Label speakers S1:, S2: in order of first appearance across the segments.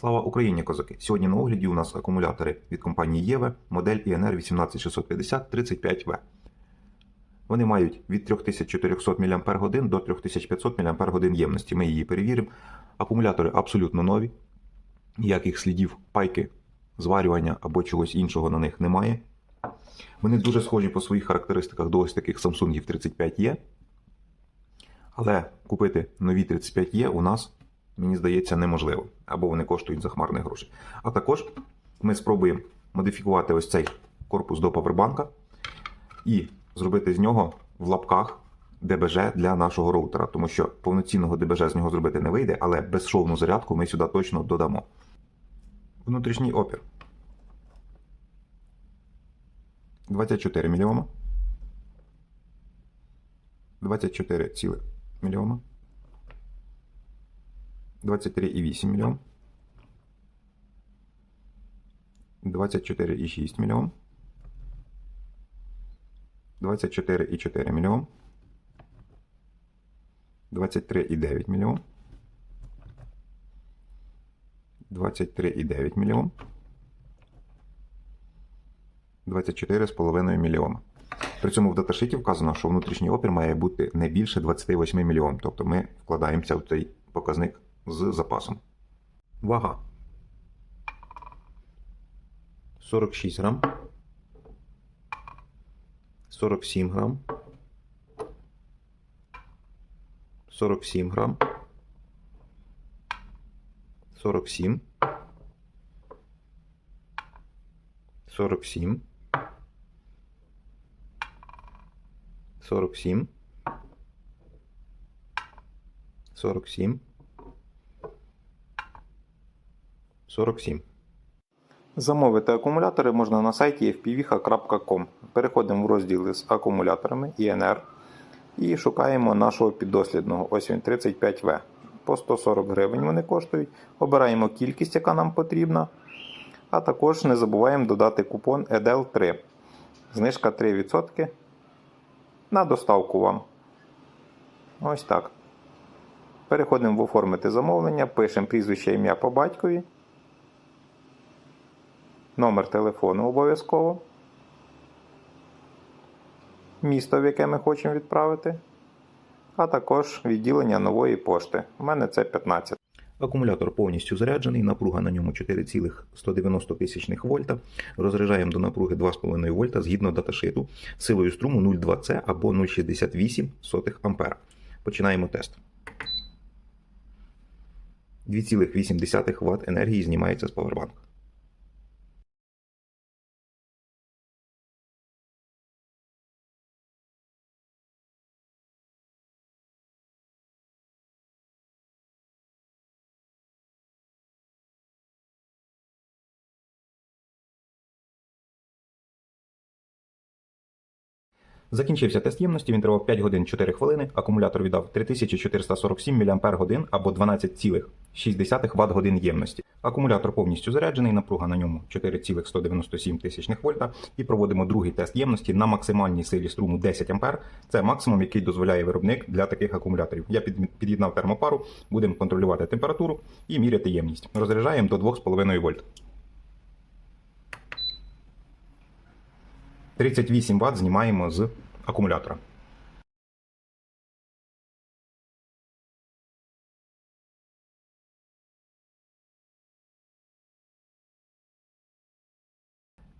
S1: Слава Україні, козаки! Сьогодні на огляді у нас акумулятори від компанії Єве, модель INR 18650 35В. Вони мають від 3400 мАч до 3500 мАч ємності. Ми її перевіримо. Акумулятори абсолютно нові. Ніяких слідів пайки, зварювання або чогось іншого на них немає. Вони дуже схожі по своїх характеристиках до ось таких Samsung 35E. Але купити нові 35E у нас, мені здається, неможливо. Або вони коштують захмарних грошей. А також ми спробуємо модифікувати ось цей корпус до павербанка і зробити з нього в лапках ДБЖ для нашого роутера, тому що повноцінного ДБЖ з нього зробити не вийде, але безшовну зарядку ми сюди точно додамо. Внутрішній опір 24 мільйома. 24 цілих мільйома. 23,8 мільйон. 24,6 мільйон. 24,4 мільйон. 23,9 мільйон. 23,9 мільйон. 24,5 мільйона. При цьому в даташиті вказано, що внутрішній опір має бути не більше 28 мільйон. Тобто ми вкладаємося в цей показник з запасом. Вага 46 грам. 47 грам. 47 грам. 47. 47. 47. 47. 47. Замовити акумулятори можна на сайті fpvh.com. Переходимо в розділ з акумуляторами INR і шукаємо нашого піддослідного. Ось він 35В. По 140 гривень вони коштують. Обираємо кількість, яка нам потрібна. А також не забуваємо додати купон EDEL 3. Знижка 3% на доставку вам. Ось так. Переходимо в оформити замовлення, пишемо прізвище ім'я по батькові. Номер телефону обов'язково. Місто, в яке ми хочемо відправити. А також відділення нової пошти. У мене це 15. Акумулятор повністю заряджений, напруга на ньому 4,190 тисячних вольта. Розряджаємо до напруги 2,5 вольта згідно даташиту силою струму 0,2С або 0,68 ампера. Починаємо тест. 2,8 Вт енергії знімається з павербанка. Закінчився тест ємності, він тривав 5 годин 4 хвилини. Акумулятор віддав 3447 мАч або 12,6 Вт годин ємності. Акумулятор повністю заряджений, напруга на ньому 4,197 тисячних вольта. І проводимо другий тест ємності на максимальній силі струму 10 А. Це максимум, який дозволяє виробник для таких акумуляторів. Я під'єднав термопару, будемо контролювати температуру і міряти ємність. Розряджаємо до 2,5 вольт. 38 Вт знімаємо з акумулятора.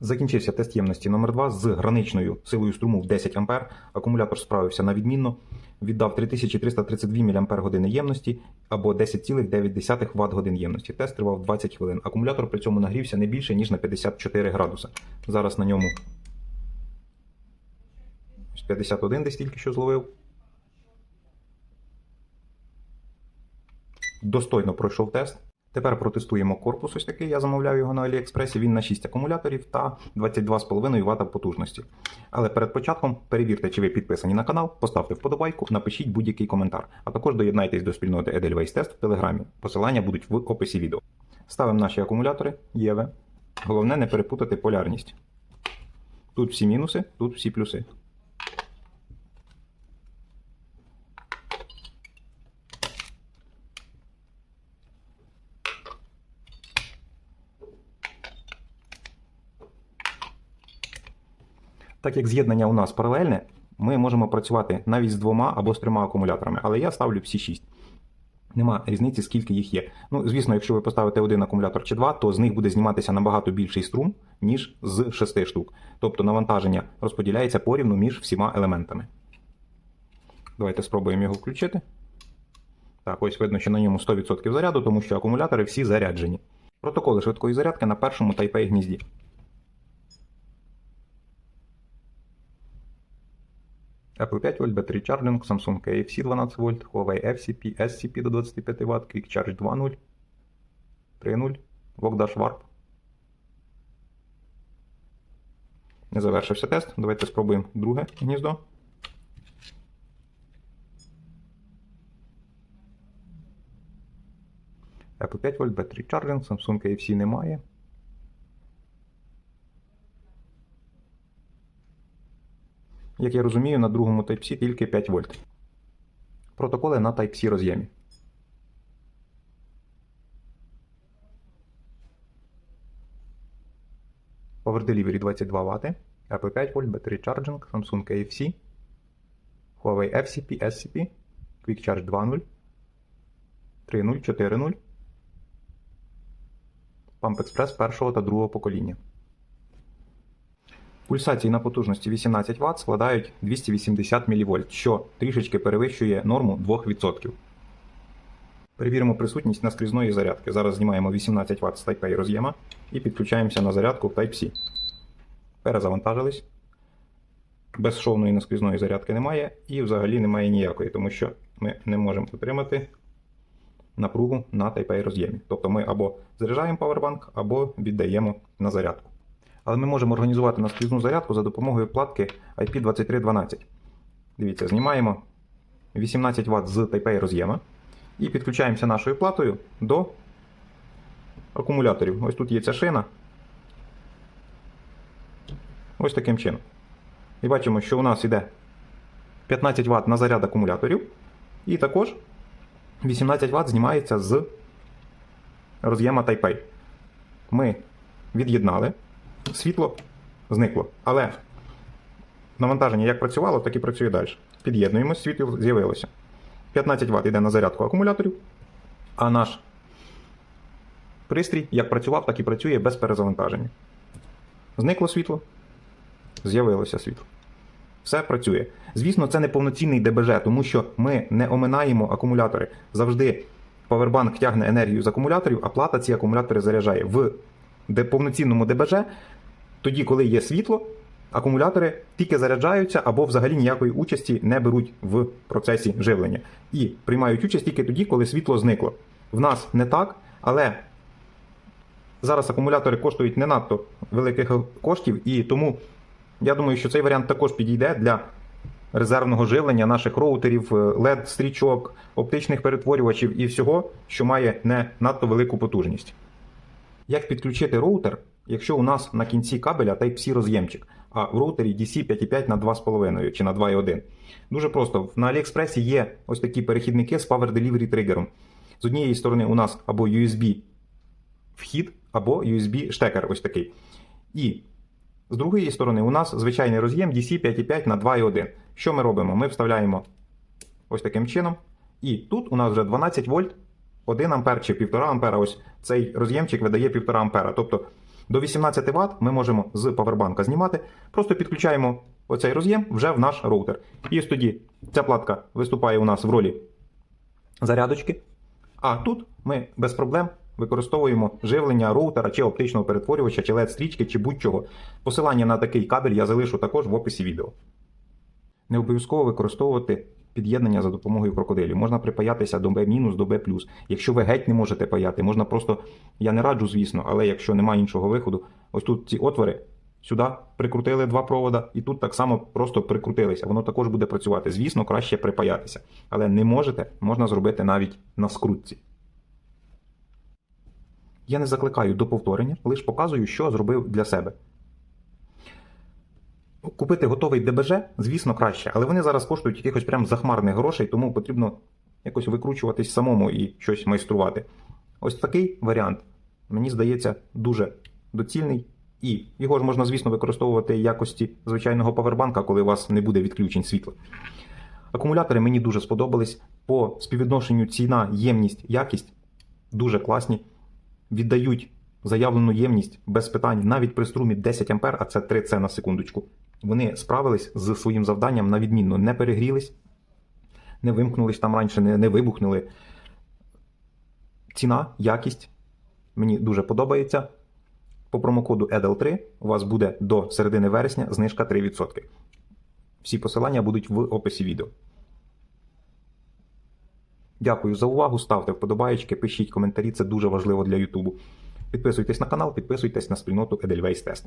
S1: Закінчився тест ємності номер 2 з граничною силою струму в 10 А. Акумулятор справився на відмінно. Віддав 3332 мАч ємності або 10,9 Вт годин ємності. Тест тривав 20 хвилин. Акумулятор при цьому нагрівся не більше, ніж на 54 градуси. Зараз на ньому 51 десь тільки що зловив. Достойно пройшов тест. Тепер протестуємо корпус ось такий. Я замовляв його на Аліекспресі. Він на 6 акумуляторів та 22,5 Вт потужності. Але перед початком перевірте, чи ви підписані на канал, поставте вподобайку, напишіть будь-який коментар. А також доєднайтесь до спільноти Edelweiss Test в Телеграмі. Посилання будуть в описі відео. Ставимо наші акумулятори Єве. Головне не перепутати полярність. Тут всі мінуси, тут всі плюси. Так як з'єднання у нас паралельне, ми можемо працювати навіть з двома або з трьома акумуляторами, але я ставлю всі шість. Нема різниці, скільки їх є. Ну, звісно, якщо ви поставите один акумулятор чи два, то з них буде зніматися набагато більший струм, ніж з шести штук. Тобто навантаження розподіляється порівну між всіма елементами. Давайте спробуємо його включити. Так, ось видно, що на ньому 100% заряду, тому що акумулятори всі заряджені. Протоколи швидкої зарядки на першому Type-A гнізді. Apple 5 вольт, Battery Charging, Samsung KFC 12 вольт, Huawei FCP, SCP до 25 Вт, Quick Charge 2.0, 3.0, Vogdash Warp. Не завершився тест. Давайте спробуємо друге гніздо. Apple 5 вольт, Battery Charging, Samsung KFC немає. Як я розумію, на другому Type-C тільки 5 вольт. Протоколи на Type-C роз'ємі. Power Delivery 22 Вт, Apple 5 вольт, Battery Charging, Samsung KFC, Huawei FCP, SCP, Quick Charge 2.0, 3.0, 4.0, Pump Express першого та другого покоління. Пульсації на потужності 18 Вт складають 280 мВ, що трішечки перевищує норму 2%. Перевіримо присутність наскрізної зарядки. Зараз знімаємо 18 Вт з Type-A роз'єма і підключаємося на зарядку в Type-C. Перезавантажились. Безшовної наскрізної зарядки немає і взагалі немає ніякої, тому що ми не можемо отримати напругу на Type-A роз'ємі. Тобто ми або заряджаємо Powerbank, або віддаємо на зарядку. Але ми можемо організувати наскрізну зарядку за допомогою платки IP2312. Дивіться, знімаємо 18 Вт з Type-A роз'єма і підключаємося нашою платою до акумуляторів. Ось тут є ця шина. Ось таким чином. І бачимо, що у нас йде 15 Вт на заряд акумуляторів. І також 18 Вт знімається з роз'єма Type-A. Ми від'єднали світло зникло. Але навантаження як працювало, так і працює далі. Під'єднуємо, світло з'явилося. 15 Вт йде на зарядку акумуляторів, а наш пристрій як працював, так і працює без перезавантаження. Зникло світло, з'явилося світло. Все працює. Звісно, це не повноцінний ДБЖ, тому що ми не оминаємо акумулятори. Завжди павербанк тягне енергію з акумуляторів, а плата ці акумулятори заряджає. В повноцінному ДБЖ, тоді, коли є світло, акумулятори тільки заряджаються або взагалі ніякої участі не беруть в процесі живлення. І приймають участь тільки тоді, коли світло зникло. В нас не так, але зараз акумулятори коштують не надто великих коштів, і тому я думаю, що цей варіант також підійде для резервного живлення наших роутерів, LED-стрічок, оптичних перетворювачів і всього, що має не надто велику потужність. Як підключити роутер, якщо у нас на кінці кабеля Type-C роз'ємчик, а в роутері DC 5.5 на 2,5 чи на 2,1? Дуже просто. На AliExpress є ось такі перехідники з Power Delivery тригером. З однієї сторони у нас або USB вхід, або USB штекер ось такий. І з другої сторони у нас звичайний роз'єм DC 5.5 на 2,1. Що ми робимо? Ми вставляємо ось таким чином. І тут у нас вже 12 вольт 1 ампер чи 1,5 ампера, ось цей роз'ємчик видає 1,5 ампера. Тобто до 18 Вт ми можемо з павербанка знімати, просто підключаємо оцей роз'єм вже в наш роутер. І ось тоді ця платка виступає у нас в ролі зарядочки. А тут ми без проблем використовуємо живлення роутера чи оптичного перетворювача, чи LED-стрічки, чи будь-чого. Посилання на такий кабель я залишу також в описі відео. Не обов'язково використовувати під'єднання за допомогою крокодилів. Можна припаятися до B- до B+. Якщо ви геть не можете паяти, можна просто, я не раджу, звісно, але якщо немає іншого виходу, ось тут ці отвори, сюди прикрутили два провода, і тут так само просто прикрутилися. Воно також буде працювати. Звісно, краще припаятися. Але не можете, можна зробити навіть на скрутці. Я не закликаю до повторення, лише показую, що зробив для себе. Купити готовий ДБЖ, звісно, краще, але вони зараз коштують якихось прям захмарних грошей, тому потрібно якось викручуватись самому і щось майструвати. Ось такий варіант, мені здається, дуже доцільний і його ж можна, звісно, використовувати в якості звичайного павербанка, коли у вас не буде відключень світла. Акумулятори мені дуже сподобались. По співвідношенню ціна, ємність, якість дуже класні. Віддають заявлену ємність без питань навіть при струмі 10 А, а це 3 С на секундочку. Вони справились з своїм завданням на відмінно, не перегрілись, не вимкнулись там раніше, не, не вибухнули. Ціна, якість мені дуже подобається. По промокоду EDL3 у вас буде до середини вересня знижка 3%. Всі посилання будуть в описі відео. Дякую за увагу. Ставте вподобаєчки, пишіть коментарі, це дуже важливо для Ютубу. Підписуйтесь на канал, підписуйтесь на спільноту Edelweiss Test.